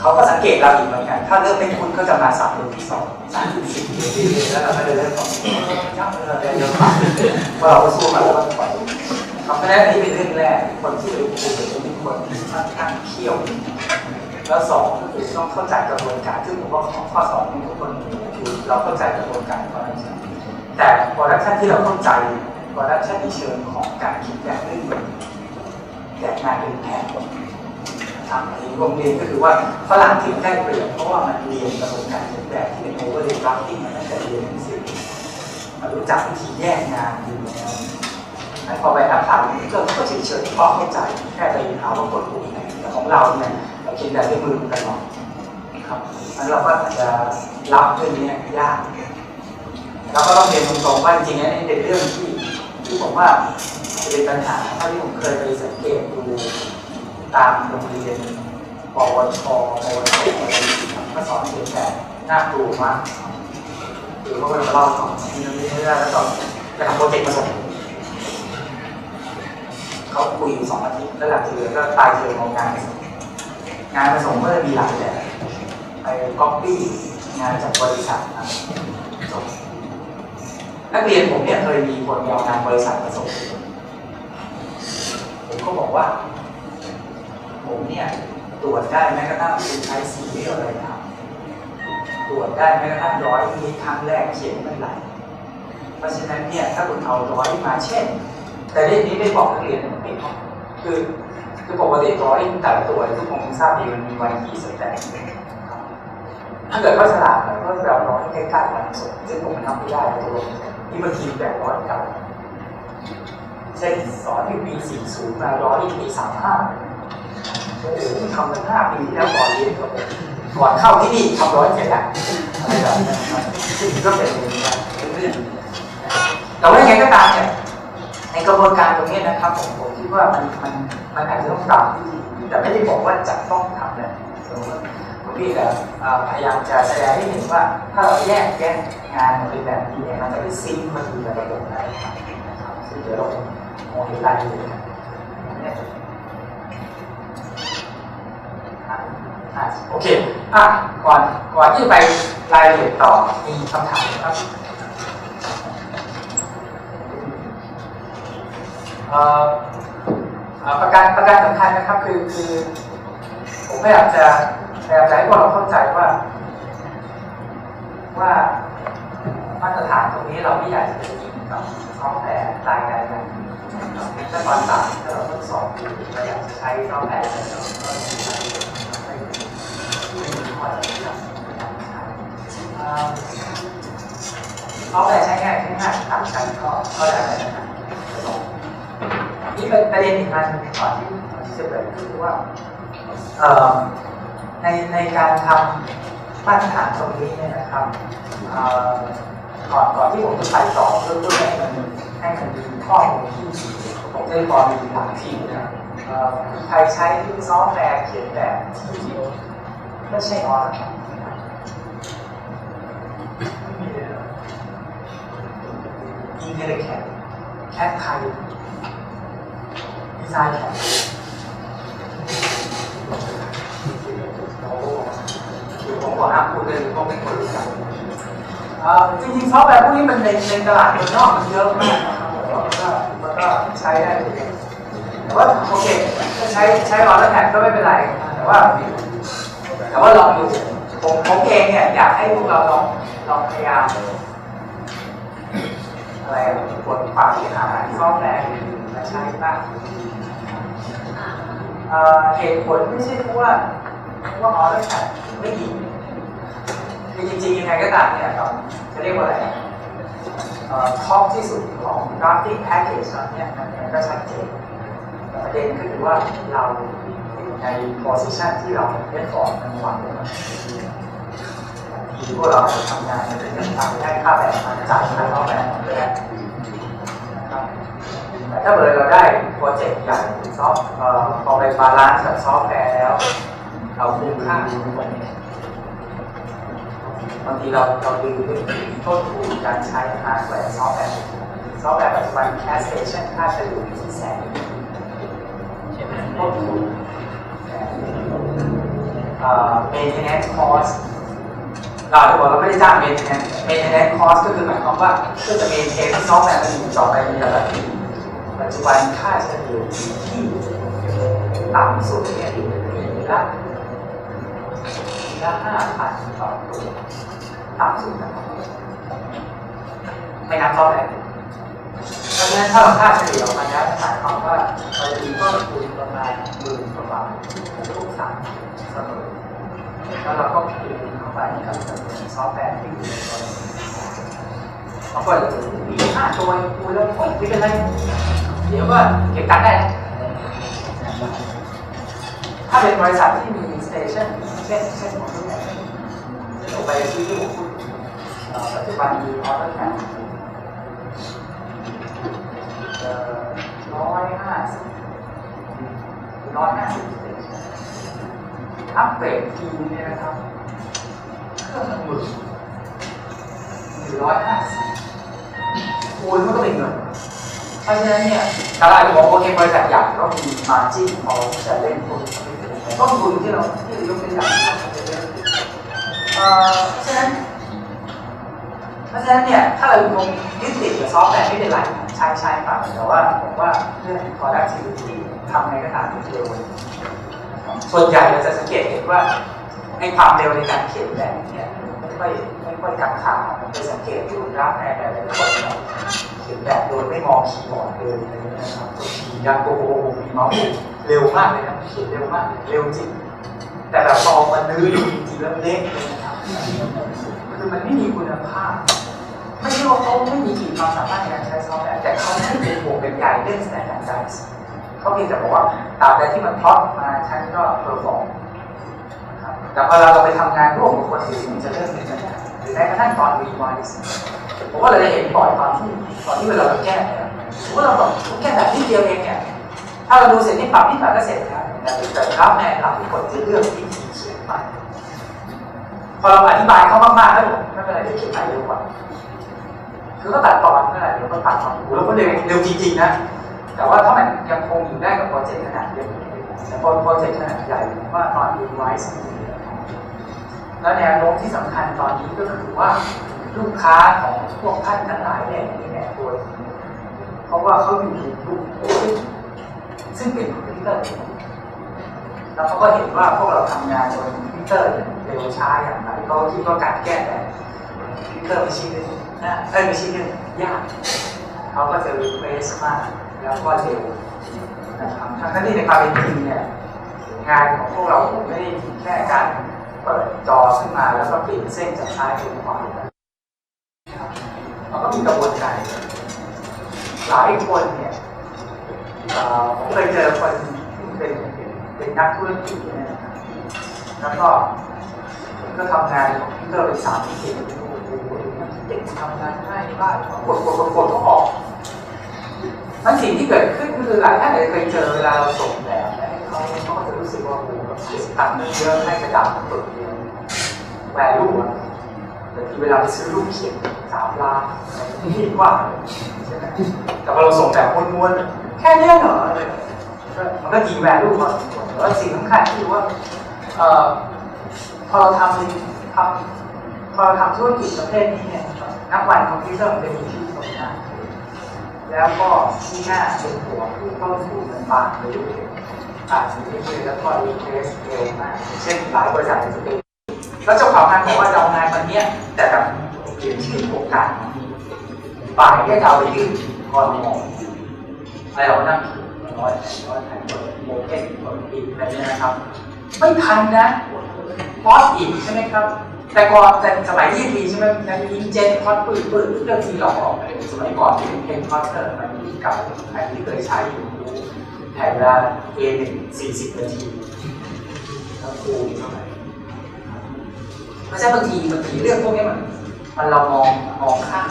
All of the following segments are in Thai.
เขาก็สังเกตเราอีกเหมือนกันถ้าเริ่มไม่คุ้นก็จะมาสับเรื่องที่สองสามที่สี่แล้วเราก็จะเริ่มบอกยับเราเดี๋ยวผ่านพอเราก็สู้มาแล้วก็ปล่อยครับเพราะนั้นอันนี้เป็นเรื่องแรกคนที่เป็นครูเป็นคนที่ค่อนข้างเขี้ยวแล้วสองก็คือต้องเข้าใจกระบวนการซึ่งผมว่าข้อสองนี่ทุกคนคือเราเข้าใจกระบวนการก่อนใช่แต่โปรดักชันที่เราเข้าใจโปรดักชันในเชิงของการคิดแบบเรื่องแจกงานเป็นแผน ทำในโรงเรียนก็คือว่าฝรั่งถึงได้เปรียบเพราะว่ามันเรียนกระบวนการเขียนแบบที่เป็นโอเวอร์เรย์ดราฟติ้งมาตั้งแต่เรียนหนังสือมันรู้จักวิธีแยกงานอยู่แล้วงั้นพอไปอัพผ่านก็ก็เฉยๆเพราะเข้าใจแค่ไปหาว่ากดปุ่มไหนแต่ของเราเนี่ยเราคิดแบบด้วยมือตลอดครับแล้วเราก็อาจจะรับเรื่องนี้ยากเราก็ต้องเรียนตรงๆว่าจริงๆนี่เป็นเรื่องที่ที่ผมว่าจะเป็นปัญหาเท่าที่ผมเคยไปสังเกตดู ตามโรงเรียนปวชปวชก็สอนเขียนแบบน่ากลัวมากคือเขาก็จะเล่าต่อที่นั่นนี่ได้แล้วก็ไปทำโปรเจกต์มาส่งเขาคุยอยู่สองอาทิตย์แล้วหลังจากนั้นก็ตายเทอมของงานงงานผสมก็จะมีหลายแบบไปก๊อปปี้งานจากบริษัทนะจบนักเรียนผมเนี่ยเคยมีคนเอางานบริษัทผสมผมก็บอกว่า ผมเนี่ยตรวจได้แม้กระทั่งคุณใช้สีเรียอะไรทำตรวจได้แม้กระทั่งร้อยมีครั้งแรกเขียนไม่ไหลเพราะฉะนั้นเนี่ยถ้าคุณเอาร้อยมาเช่น แต่เรื่องนี้ไม่บอกนักเรียนไม่บอกคือคือปกติร้อยแต่ละตัวทุกคนทราบดีมันมีวันที่สแตนถ้าเกิดว่าฉลาดก็จะเอาร้อยใกล้ๆวันสดซึ่งผมทำไม่ได้ตัวนี่บางทีแบบร้อยเก่าเช่นสอนที่ปี40มาร้อยที่ปี35โอ้โห ทำตั้ง5ปีที่แล้วก่อนเรียนก็ก่อนเข้าที่นี่ทำร้อยเสร็จแล้วอะไรแบบนี้ครับซึ่งก็เป็นเรื่องแต่ว่ายังไงก็ตามเนี่ยในกระบวนการตรงนี้นะครับผมผมคิดว่ามันมันมันอาจจะต้องปรับที่แต่ไม่ได้บอกว่าจะต้องทำเลยผมพี่จะพยายามจะแสดงให้เห็นว่า ถ้าเราแยกแยกงานมาเป็นแบบนี้เนี่ยมันจะไม่ซิงมันอยู่ในระบบได้นะครับซึ่งเดี๋ยวเรามองเห็นรายละเอียดกัน โอเคอะก่อนก่อนที่ไปรายละเอียดต่อมีคำถามนะครับเอ่ออ่อประการประการสำคัญนะครับคือคือผมพยายามจะพยายามจะให้พวกเราเข้าใจว่า ว่ามาตรฐานตรงนี้เราไม่อยากจะไปยิงกับซอฟต์แวร์รายใดรายหนึ่งถ้าตอนต่างถ้าเราทดสอบอยู่เราอยากจะใช้ซอฟต์แวร์เราก็ใช้ ไม่ไม่มีข้อารใช้เอ่อซอฟต์แวร์ใช้ง่ายใช้ง่ายต่างกันก็ก็แล้วแต่นะครับนี่เป็นประเด็นอีกอันหนึ่งก่อนที่จะเปิดก็คือว่าในในการทำมาตรฐานตรงนี้เนี่ยนะครับก่อนก่อนที่ผมจะไปต่อเพื่อเพื่อให้มันให้มันมีข้อมูลที่ผมได้พอมีหลักพิงนะใครใช้ซอฟต์แวร์เขียนแบบที่ ไม่ใช่น้อยนะครับอินเทอร์แคทแคทไทยดีไซน์แข็งคือผมขอห้ามพูดเลยเพราะไม่คนรู้จักจริงๆซอฟต์แวร์พวกนี้มันในในตลาดเมืองนอกมันเยอะมากนะครับแล้วก็มันก็ใช้ได้เลยแต่ว่าโอเคใช้ใช้ออนไลน์แท็กก็ไม่เป็นไร แต่ว่า แต่ว่าลองดูผมผมเองเนี่ยอยากให้พวกเราลองลองพยายามอะไรบทความที่หาซอฟต์แร์อื่นๆมาใช้บ้างเหตุผลไม่ใช่เพราะว่าเพราะว่าออร์แท็กไม่ดีคือจริงๆยังไงก็ตามเนี่ยครับจะเรียกว่าอะไรเอ่อท็อปที่สุดของ drafting package ตอนเนี้ยมันมันก็ชัดเจนแต่ประเด็นก็คือว่าเรา ใน position ที่เราเล่นฟอร์มมันวังว่าทีพวกเราทำงานมันจะยังทำได้ค่าแบบมาจ่ายค่าเข้าแบบมาเลยนะครับแต่ถ้าเกิดเราได้โปรเจกต์ใหญ่ซอฟต์เอ่อพอไปบาลานซ์กับซอฟต์แวร์แล้วเราคุ้มค่าบางทีเราเราลืมเรื่องต้นทุนการใช้ฮาร์ดแวร์ซอฟต์แวร์ซอฟต์แวร์ปัจจุบันแคสเ t ชันค่าเฉลี่ยอยู่ที่แสนต้นทุนแสนเอ่อ่อ maintenance cost เราจะบอกว่าไม่ได้จ้าง maintenance maintenance cost ก็คือหมายความว่าเพื่อจะ maintain ให้ซอฟต์แวร์มันอยู่ต่อไปในระดับนี้ปัจจุบันค่าเฉลี่ยอยู่ที่ต่ำสุดเนี่ยอยู่ปีละละห้าพันต่อตัวต่ำสุดนะครับไม่นับซอฟต์แวร์เพราะฉะนั้นถ้าเราค่าเฉลี่ยออกมาแล้วหมายความว่าเราจะมีต้นทุนประมาณหมื่นกว่าบาททุกสามเสมอ แล้วเราก็คืนเข้าไปกับซอฟต์แวร์ที่อยู่ในตัวเราบางคนมีห้าตัวคูณแล้วโอ๊ยไม่เป็นไรเดี๋ยวว่าเก็บตังค์ได้ ถ้าเป็นบริษัทที่มีสเตชันเช่นเช่นของทุกอย่างที่เรไปที่ที่ผมพูดเอ่อปัจจุบันมีออเดอร์แคปร้อยห้าสิบร้อยห้าสิบ อัปเกรดทีเนี่ยนะครับเครื่องหมื่นหนึ่งร้อยห้าสิบคูณมันก็เป็นเงินเพราะฉะนั้นเนี่ยตลาดบอกโอเคบริษัทใหญ่ก็มีมาจิ้นพอจะเล่นทุนต้นทุนที่เราที่เรายกตัวอย่างนะครับจะเยเพราะฉะนั้นเพราะฉะนั้นเนี่ยถ้าเราคงยึดติดกับซอฟต์แวร์ไม่เป็นไรใช้ใช้ครับแต่ว่าผมว่าเรื่อง productivity ทำไงก็ตามที่เร็ว ส่วนใหญ่เราจะสังเกตเห็นว่าในความเร็วในการเขียนแบบเนี่ยไม่ค่อยไม่ค่อยกังขาผมไปสังเกตดูกรานแบบแต่ละคนเขียนแบบโดยไม่มองคีย์บอร์ดเลยนะครับกดคีย์ยันโกโกมีเมาส์เร็วมากเลยนะเขียนเร็วมากเร็วจริงแต่แบบพอมันลื้อดูจริงๆแล้วเละเลยนะครับคือมันไม่มีคุณภาพไม่ใช่ว่าเขาไม่มีขีดความสามารถในการใช้ซอฟต์แวร์แต่เขาไม่เป็นห่วงเป็นใยเรื่อง standardize เขาเพียงแต่บอกว่าตราบใดที่มันพลอตมาฉันก็เพอร์ฟอร์มนะครับแต่พอเราไปทำงานร่วมกับคนอื่นมันจะเริ่มเป็นปัญหาหรือแม้กระทั่งตอนรีไวซ์ผมว่าเราจะเห็นบ่อยตอนที่ตอนที่เวลาเราแก้เนี่ยสมมติเราบอกแก้แบบนิดเดียวเองเนี่ยถ้าเราดูเสร็จนี่ปรับนิดหน่อยก็เสร็จแล้วแต่แต่ครับแน่หลักที่คนจะเลือกวิธีเขียนไปพอเราอธิบายเขามากๆแล้วผมไม่เป็นไรเดี๋ยวเขียนไปเร็วกว่าคือก็ตัดตอนนั่นแหละเดี๋ยวก็ตัดตอนแล้วก็เร็วเร็วจริงๆนะแต่ว่าถ้ามันยังคง โปรเจกต์ขนาดใหญ่ว่าตอนรีไวซ์แล้วแนวโน้มที่สำคัญตอนนี้ก็คือว่าลูกค้าของพวกท่านทั้งหลายเนี่ยมีแนวตัวเพราะว่าเขาอยู่ในยุคซึ่งเป็นคอมพิวเตอร์แล้วเขาก็เห็นว่าพวกเราทำงานบนคอมพิวเตอร์เร็วช้าอย่างไรเขาคิดว่าการแก้แบบคอมพิวเตอร์ไม่ใช่เรื่องง่ายเอ้ยไม่ใช่เรื่องยากเขาก็จะรีเควสมากแล้วก็เร็ว นะครับทั้งที่ในความเป็นจริงเนี่ยงานของพวกเราไม่ได้มีแค่การเปิดจอขึ้นมาแล้วก็เปลี่ยนเส้นจากซ้ายไปขวานะครับมันก็มีกระบวนการหลายคนเนี่ยผมเคยเจอคนที่เป็นเป็นนักธุรกิจเนี่ยนะครับแล้วก็ก็ทำงานในคอมพิวเตอร์เป็นสามสิบปีโอ้โหเด็กทำงานให้บ้านกดกดกดกดก็ออก มันสิ่งที่เกิดขึ้นคือหลายท่านอาจจะเคยเจอเวลาเราส่งแบบให้เขาเขาก็จะรู้สึกว่าโอ้โหแบบเสียตังค์เยอะให้กระดาษเปิดเรียนแวลูอะแต่ที่เวลาไปซื้อรูปเขียนสามล้านนี่ว่าใช่ไหมแต่พอเราส่งแบบม้วนๆแค่เนี้ยเหรออะไรมันก็ดีแวลูพอสมควรแต่ว่าสิ่งสำคัญคือว่าเอ่อพอเราทำทำพอเราทำธุรกิจประเภทนี้เนี่ยนับวันคอมพิวเตอร์มันจะมีที่ตรงหน้ แล้วก็ที่หน้าเป็นหัวคือต้นทุนมันบางไปเรื่อยๆอาจจะเรื่อยแล้วก็รีเควสเร็วมาก เช่นหลายบริษัทจะเป็นแล้วเจ้าของงานบอกว่าเอางานวันเนี้ยแต่แบบเขียนชื่อโครงการบ่ายเนี่ยจะเอาไปยื่นกรมอะไรเรานั่งเขียนร้อยร้อยแผ่นโมเก้นกดปีอะไรเนี่ยนะครับ ไม่ทันนะฟอสอีกใช่ไหมครับ แต่ก่อนแต่สมัยยี่ปีใช่ไหมในอินเจนคอสปืนปืนเรื่องที่เราออกไปสมัยก่อนเป็นเพนคอสเตอร์มันมีเก่าใครที่เคยใช้อยู่แผ่นเวลา A หนึ่งสี่สิบนาทีแล้วคูณเท่าไหร่เพราะฉะนั้นบางทีบางทีเรื่องพวกนี้มันมันเรามองมองข้าม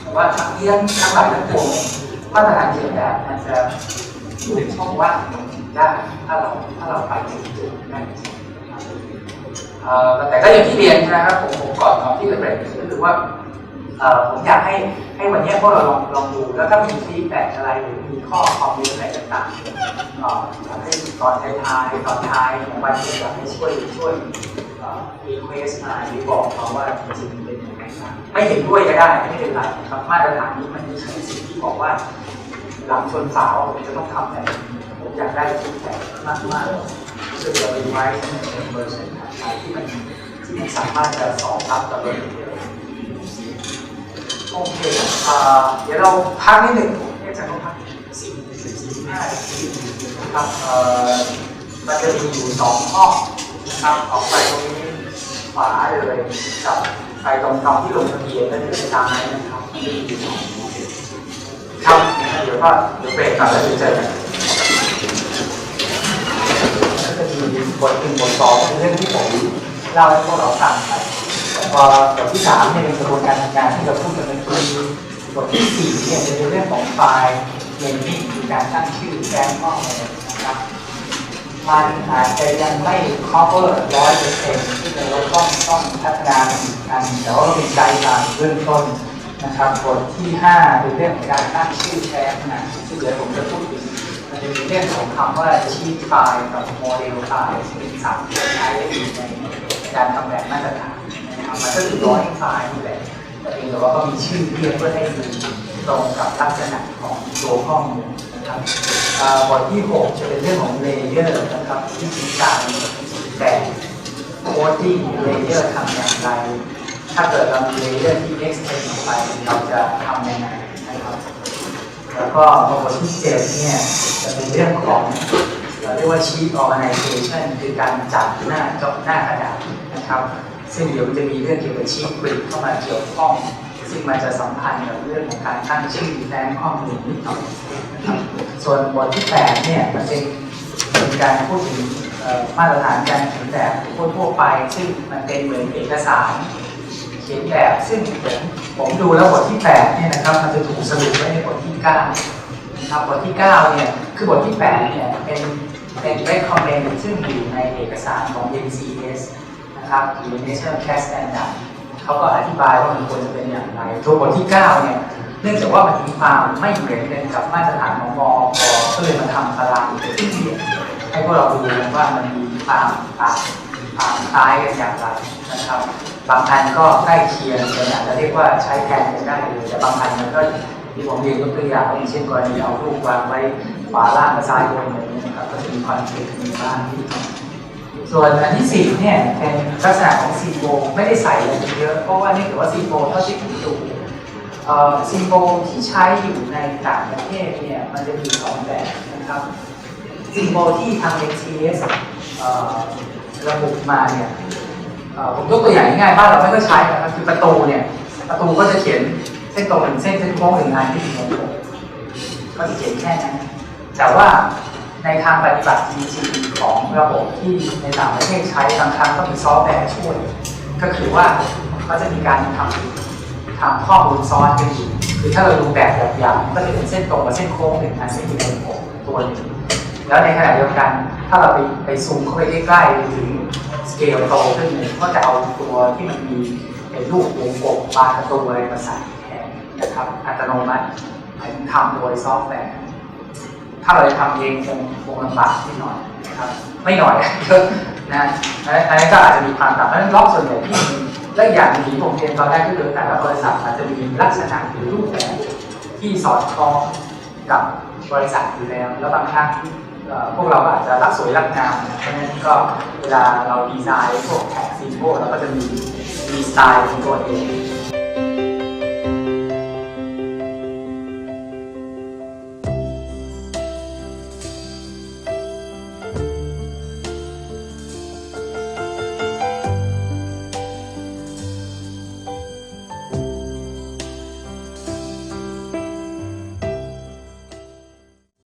แต่ว่าทั้งเรื่องทั้งหลายทั้งปวงมาตรฐานเขียนแบบมันจะอยู่ในช่องว่างได้ถ้าเราถ้าเราไปถึงจุดนั้นจริง แต่ก็อย่างที่เรียนนะครับผมผมก่อนของที่จะเบรกก็คือว่าเอ่อผมอยากให้ให้วันนี้พวกเราลองลองดูแล้วถ้ามีฟีดแบ็กอะไรหรือมีข้อคอมเมนต์อะไรต่างๆเอ่อยากให้ตอนท้ายๆตอนท้ายของวันนี้อยากให้ช่วยช่วยรีเควสมาหรือบอกมาว่าจริงๆเป็นยังไงบ้างไม่เห็นด้วยก็ได้ไม่เป็นไรครับมาตรฐานนี้มันม่ใช่สิ่งที่บอกว่าหลังชนฝาผมจะต้องทำแบบนี้ผม อยากได้ฟีดแบ็กมากมากๆคือเราเป็นไว้เป็นเวอร์ชันที่มันที่มันสามารถจะสอบรับกับเราได้โอเคเดี๋ยวเราพักนิดหนึ่งผมเนี่ยจะต้องพักสี่สิบสี่สิบห้านาทีนะครับเอ่อมันจะมีอยู่สองห้องนะครับออกไปตรงนี้ขวาเลยกับไปตรงตรงที่ลงทะเบียนก็คือตามนั้นนะครับครับเดี๋ยวก็เดี๋ยวเบรกก่อนแล้วเดี๋ยวเจอกันก็จะมี บทหนึ่งบทสองเป็นเรื่องที่ผมเล่าให้พวกเราฟังครับพอบทที่สามเนี่ยเป็นกระบวนการทำงานที่เราพูดกันเมื่อกี้บทที่สี่เนี่ยจะเป็นเรื่องของไฟล์เรนนิ่งคือการตั้งชื่อแจ้งข้อมูลนะครับมันอาจจะยังไม่ cover ร้อยเปอร์เซ็นต์ที่เราต้องต้องพัฒนาอีกอันแต่ว่าเป็นไกด์ไลน์เบื้องต้นนะครับบทที่ห้าเป็นเรื่องของการตั้งชื่อแท้นะ เรื่องของคำว่าชีทไฟล์กับโมเดลไฟล์เป็นศัพท์ที่ใช้ได้ดีในการทำแบบมาตรฐานนะครับมันก็คือร้อยไฟล์นี่แหละแต่เพียงแต่ว่าก็มีชื่อเรียกเพื่อให้มันตรงกับลักษณะของตัวข้อมูลนะครับบทที่ 6 จะเป็นเรื่องของเลเยอร์นะครับวิธีการแต่งโคดดิ้งเลเยอร์ทำอย่างไร ถ้าเกิดเรามีเลเยอร์ที่ extend ออกไปเราจะทำยังไงนะครับ แล้วก็บทที่7เนี่ยจะเป็นเรื่องของเราเรียกว่า sheet organization คือการจัดหน้าจอหน้ากระดาษนะครับ ซึ่งเดี๋ยวมันจะมีเรื่องเกี่ยวกับชีทกริดเข้ามาเกี่ยวข้อง ซึ่งมันจะสัมพันธ์กับเรื่องของการตั้งชื่อแทนข้อมูลนิดหน่อยนะครับส่วนบทที่8เนี่ยมันเป็นเป็นการพูดถึงมาตรฐานการเขียนแบบทั่วไป ซึ่งมันเป็นเหมือนเอกสารเขียนแบบซึ่งผม ผมดูแล้วบทที่8เนี่ยนะครับมันจะถูกสรุปไว้ในบทที่9นะครับบทที่9เนี่ยคือบทที่8เนี่ยเป็นเป็น recommend ซึ่งอยู่ในเอกสารของ NCS นะครับหรือ National Cash Standard เขาก็อธิบายว่ามันควรจะเป็นอย่างไรตัวบทที่9เนี่ยเนื่องจากว่ามันมีความไม่เหมือนกันกับมาตรฐานของมอกก็เลยมาทำตารางเป็นที่เรียนให้พวกเราดูว่ามันมีความต่างความคล้ายกันอย่างไร นะครับ บางอันก็ใกล้เคียงกันอาจจะเรียกว่าใช้แทนกันได้เลยแต่บางอันมันก็ที่ผมเรียนยกตัวอย่างอย่างเช่นกรณีเอารูปวางไว้ขวาล่างกับซ้ายบนอะไรอย่างนี้นะครับก็จะมีคอนฟ lict มีบ้างที่ส่วนอันที่สี่เนี่ยเป็นลักษณะของซีโบไม่ได้ใส่อะไรเยอะเพราะว่านื่องจากว่าซีโบเท่าที่ผมดูซีโบที่ใช้อยู่ในต่างประเทศเนี่ยมันจะมีสองแบบนะครับซีโบที่ทาง NCS เอ่อระบุมาเนี่ย ผมยกตัวอย่างง่ายๆบ้านเราไม่ก็ใช้นะครับคือประตูเนี่ย ประตูก็จะเขียนเส้นตรงหนึ่งเส้นเส้นโค้งหนึ่งงานที่ถึงวงกลมก็จะเขียนแค่นั้นแต่ว่าในทางปฏิบัติจริงๆของระบบที่ในต่างประเทศใช้บางครั้งก็มีซอฟต์แวร์ช่วย ก็คือว่าเขาจะมีการทำทำข้อมูลซ้อนกันอยู่คือถ้าเราดูแบบแบบอย่างก็จะเป็นเส้นตรงกับเส้นโค้งหนึ่งอันเส้นที่เป็นโค้งตัวหนึ่ง แล้วในขณะเดียวกัน ถ้าเราไปไปซูมเข้าไปใกล้ๆถึงสเกลโตขึ้นเนี่ยก็จะเอาตัวที่มันมีเป็นรูปวงกลมปลาประตูอะไรมาใส่แทนนะครับอัตโนมัติทำโดยซอฟต์แวร์ถ้าเราจะทำเองคงคงลำบากนิดหน่อยนะครับไม่หน่อยเยอะนะอันนั้ก็อาจจะมีความต่างเพราะฉะนั้นล็อกส่วนใหญ่ที่มีและอย่างที่ผมเรียนตอนแรกก็คือแต่ละบริษัทอาจจะมีลักษณะหรือรูปแบบที่สอดคล้องกับบริษัทอยู่แล้ว แล้วบางครั้ง พวกเราก็อาจจะรักสวยรักงามเพราะฉะนั้นก็เวลาเราดีไซน์พวกแท็กซีโบเราก็จะมีมีสไตล์ของตัวเอง